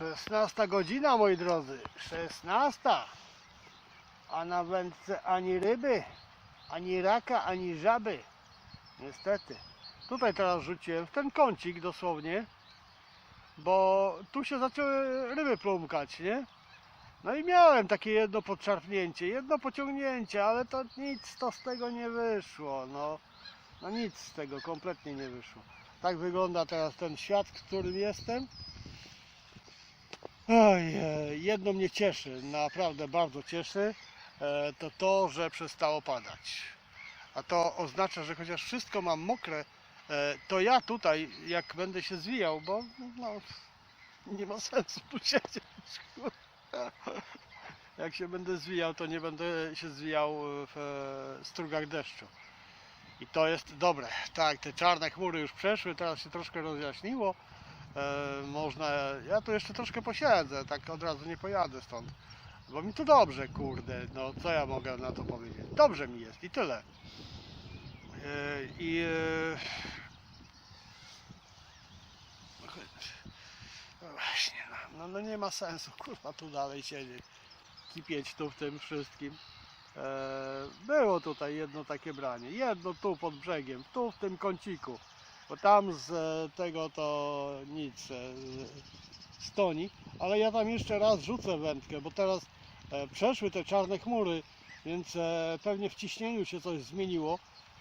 16 godzina, moi drodzy. 16. A na wędce ani ryby, ani raka, ani żaby. Niestety. Tutaj teraz rzuciłem w ten kącik dosłownie, bo tu się zaczęły ryby plumkać, nie? No i miałem takie jedno podszarpnięcie, jedno pociągnięcie, ale to nic to z tego nie wyszło. No, no nic z tego kompletnie nie wyszło. Tak wygląda teraz ten świat, w którym jestem. Oj, e, jedno mnie cieszy, naprawdę bardzo cieszy, e, to to, że przestało padać. A to oznacza, że chociaż wszystko mam mokre, e, to ja tutaj, jak będę się zwijał, bo no, nie ma sensu tu siedzieć. Jak się będę zwijał, to nie będę się zwijał w strugach deszczu. I to jest dobre. Tak, te czarne chmury już przeszły, teraz się troszkę rozjaśniło. E, można, ja tu jeszcze troszkę posiedzę, tak od razu nie pojadę stąd. Bo mi tu dobrze, kurde, no co ja mogę na to powiedzieć? Dobrze mi jest i tyle. E, I e, no właśnie, no, no, no nie ma sensu, kurwa, tu dalej siedzieć, kipieć tu w tym wszystkim. Było tutaj jedno takie branie, jedno tu pod brzegiem, tu w tym kąciku, bo tam z e, tego to nic, e, z toni, ale ja tam jeszcze raz rzucę wędkę, bo teraz e, przeszły te czarne chmury, więc e, pewnie w ciśnieniu się coś zmieniło,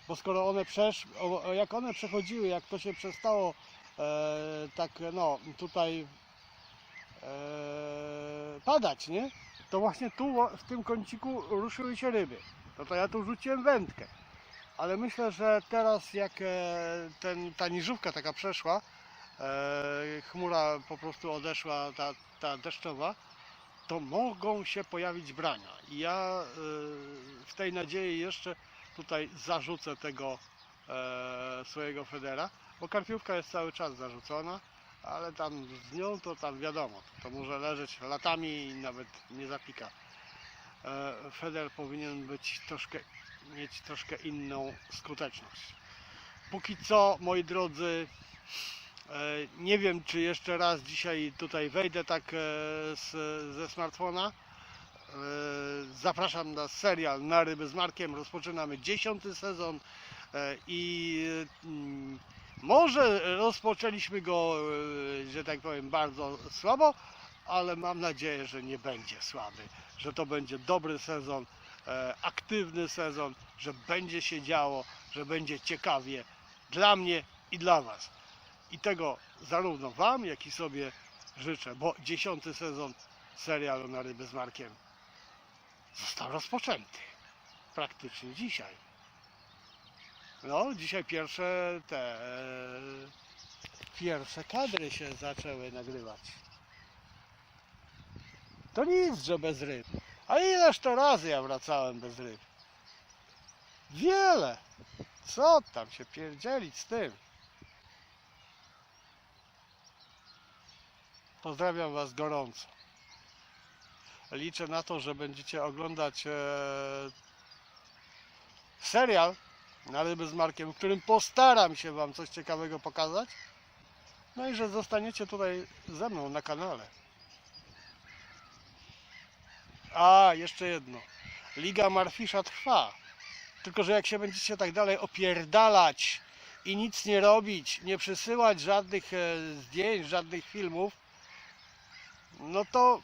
bo skoro one przeszły, jak one przechodziły, jak to się przestało e, tak no tutaj e, padać, nie? To właśnie tu w tym kąciku ruszyły się ryby. No to ja tu rzuciłem wędkę. Ale myślę, że teraz jak e, ten, ta niżówka taka przeszła, e, chmura po prostu odeszła, ta, ta deszczowa, to mogą się pojawić brania. I ja e, w tej nadziei jeszcze tutaj zarzucę tego swojego federa, bo karpiówka jest cały czas zarzucona, ale tam z nią to tam wiadomo, to może leżeć latami i nawet nie zapika. Feder powinien być troszkę, mieć troszkę inną skuteczność. Póki co, moi drodzy, e, nie wiem czy jeszcze raz dzisiaj tutaj wejdę tak e, z, ze smartfona. E, Zapraszam na serial Na ryby z Markiem. Rozpoczynamy dziesiąty sezon i mm, może rozpoczęliśmy go, że tak powiem, bardzo słabo, ale mam nadzieję, że nie będzie słaby, że to będzie dobry sezon, aktywny sezon, że będzie się działo, że będzie ciekawie dla mnie i dla Was. I tego zarówno Wam, jak i sobie życzę, bo dziesiąty sezon serialu na ryby z Markiem został rozpoczęty. Praktycznie dzisiaj. No, dzisiaj pierwsze te e, pierwsze kadry się zaczęły nagrywać. To nic, że bez ryb. A ileż to razy ja wracałem bez ryb? Wiele. Co tam się pierdzielić z tym? Pozdrawiam Was gorąco. Liczę na to, że będziecie oglądać e, serial na ryby z Markiem, w którym postaram się Wam coś ciekawego pokazać. No i że zostaniecie tutaj ze mną na kanale. A, jeszcze jedno. Liga Marfisza trwa. Tylko, że jak się będziecie tak dalej opierdalać i nic nie robić, nie przysyłać żadnych e, zdjęć, żadnych filmów, no to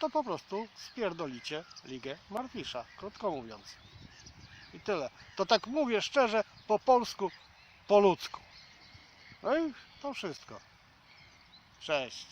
to po prostu spierdolicie Ligę Marfisza, krótko mówiąc. I tyle. To tak mówię szczerze, po polsku, po ludzku. No i to wszystko. Cześć.